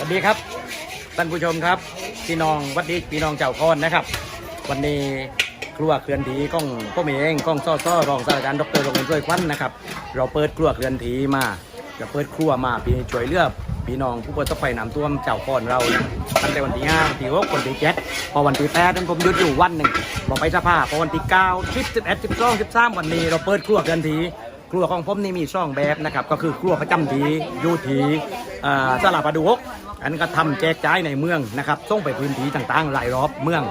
สวัสดีครับท่านผู้ชมครับพี่น้องวัดดีพี่น้องเจ้าคอนนะครับ วันนี้ครัวเคลื่อนถีของพ่อเองของซ้อซ้อรองศาสตราจารย์ดรรงเงินช่วยควันนะครับ เราเปิดครัวเคลื่อนถีมาเราเปิดครัวมาพี่ช่วยเลือพี่น้องผู้ประสบภัยน้ำท่วมเจ้าคอนเรานะตั้งแต่วันที่ห้าวันที่หกวันที่เจ็ดพอวันที่แปดนั้นผมหยุดอยู่วันหนึ่งบอกไปสภาพอวันที่เก้าสิบสิบเอ็ดสิบสองสิบสามวันนี้ เราเปิดครัวเคลื่อนถีครัวของผมนี่มีช่องแบบนะครับก็คือครัวประจำทีอยู่ทีอ่าสลับประดูก อันนก็ทำแจกจ่ายในเมืองนะครับส่งไปพื้นที่ต่างๆ หลายรอบเมือง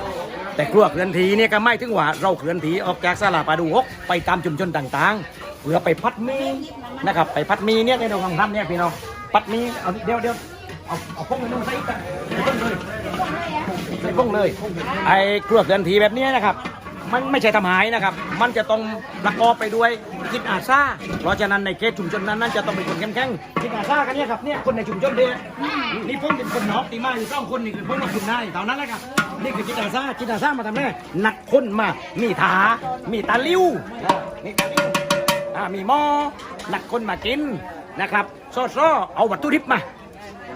แต่ครัวเคลื่อนทีเนี่ยก็ไม่ถึงว่าเราเคลื่อนที่ออกจากสลับประดูฮกไปตามชุมชนต่างๆเพื่อไปพัดมีนะครับไปพัดมีเนี่ยในโรงงานเนี่ยพี่น้องพัดมีเอาเดี๋ยวเดี๋ยวเอาเอาพงไปนู่นใส่อีกใส่พงเลยใส่พงเลยไอ้ครัวเคลื่อนที่แบบนี้นะครับ มันไม่ใช่ทำหายนะครับ มันจะต้องประกอบไปด้วยจิตอาสาเพราะฉะนั้นในเขตชุมชนนั้นนั้นจะต้องเป็นคนเข้มแข็งจิตอาสากันเนี่ยครับเนี่ยคนในชุมชนเนี่ยนี่ผมเป็นคนนอกตีมาอยู่สองคนนี่คือผมกับคุณนายเท่านั้นแหละครับนี่คือจิตอาสาจิตอาสามาทำไงหนักคนมามีถามีตาลิ้วมีตาลิ้วอ่ามีหม้อหนักคนมากินนะครับซ้อๆเอาวัตถุดิบมา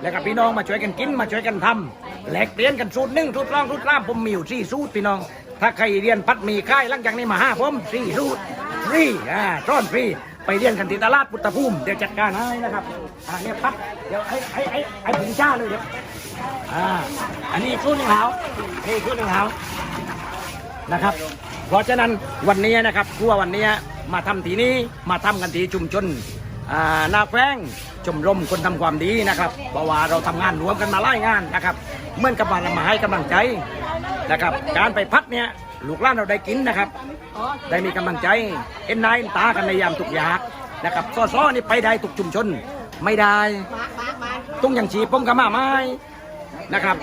แล้วก็พี่น้องมาช่วยกันกินมาช่วยกันทำแลกเปลี่ยนกันสูตรหนึ่งสูตรสองสูตรสามผมมีอยู่สี่สูตรพี่น้อง ถ้าใครเรียนพัดมีค่ายหลังจากนี้มาห้าผมสี่สูตรฟรีอ่าซ่อนฟรีไปเรียนกันที่ตลาดพุทธภูมิเดี๋ยวจัดการให้นะครับอ่าเนี่ยพัดเดี๋ยวไอ้ไอ้ไอ้ไอ้ผงชาเลยเดี๋ยวอ่าอันนี้สูตรหนึ่งหาวนี่สูตรหนึ่งหาวนะครับ เพราะฉะนั้นวันนี้นะครับครัววันนี้มาทำทีนี้มาทำกันทีชุมชนอ่านาแควงชมรมคนทำความดีนะครับเพราะว่าเราทำงานรวมกันมาหลายงานนะครับเหมื่อนกับว่าเรามาให้กำลังใจ นะครับ การไปพัดเนี่ยลูกหล้านเราได้กินนะครับ ได้มีกำลังใจเอ็นนายเอ็นตากันในยามทุกอยากนะครับซ้อๆนี่ไปได้ทุกชุมชน ไม่ได้ต้องอย่างชีพผมกับมาไม้นะครับ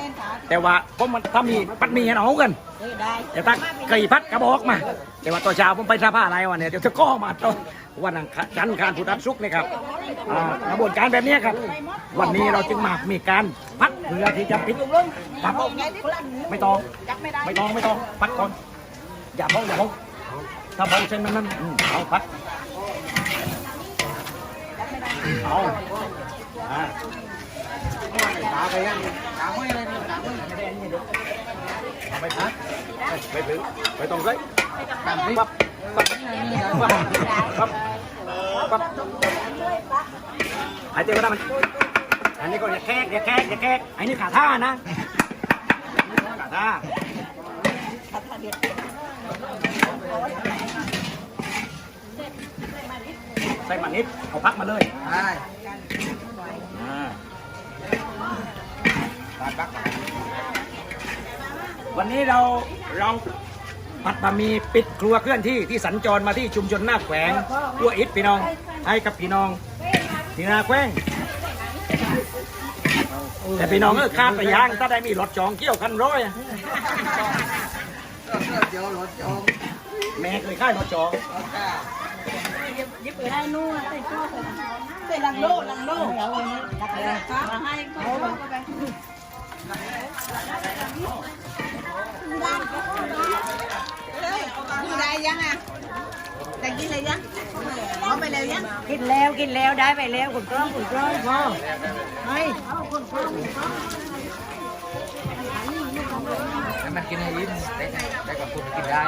แต่ว่าผมมันถ้ามีพัดมีให้เอากันแต่ถ้าไก่พัดกระบอกมา แต่ว่าตัวเช้าผมไปสภาอะไรวันเนี่ยเดี๋ยวจะก้อมาตัววันอังคารจันทร์คารพุธศุกนี่ครับกระบวนการแบบนี้ครับ วันนี้เราจึงมามีการพัด เพื่อที่จะปิดครับไม่ต้องไม่ต้องไม่ต้องพัดก่อนอย่าพองอย่าพองถ้าพองเส้นมันนั่น อันนี้ก็อย่าแคกอย่าแคกอย่าแคกอันนี้ขาท่านะขาท่าใส่มันนิดเอาพักมาเลยอ่าพักวันนี้เราเราปัดบะหมีปิดครัวเคลื่อนที่ที่สัญจรมาที่ชุมชนหน้าแขวงกัวอิดพี่น้องให้กับพี่น้องที่นาแขวง แต่พี่น้องเออข้ามไปย่างถ้าได้มีรถจองเกี่ยวคันร้อยอะแม่เคยค่ายรถจองยิบไปให้นู่นใส่ข้อใส่ลังโลลังโลมาให้เขาไปอยู่ได้ยังอะแต่กินเลยยัง เอาไปเลยยังกินแล้วกินแล้วได้ไปแล้วคุณกล้องคุณกล้องพ่อให้ให้มันกินให้ยิ้มได้ได้กับคุณกินได้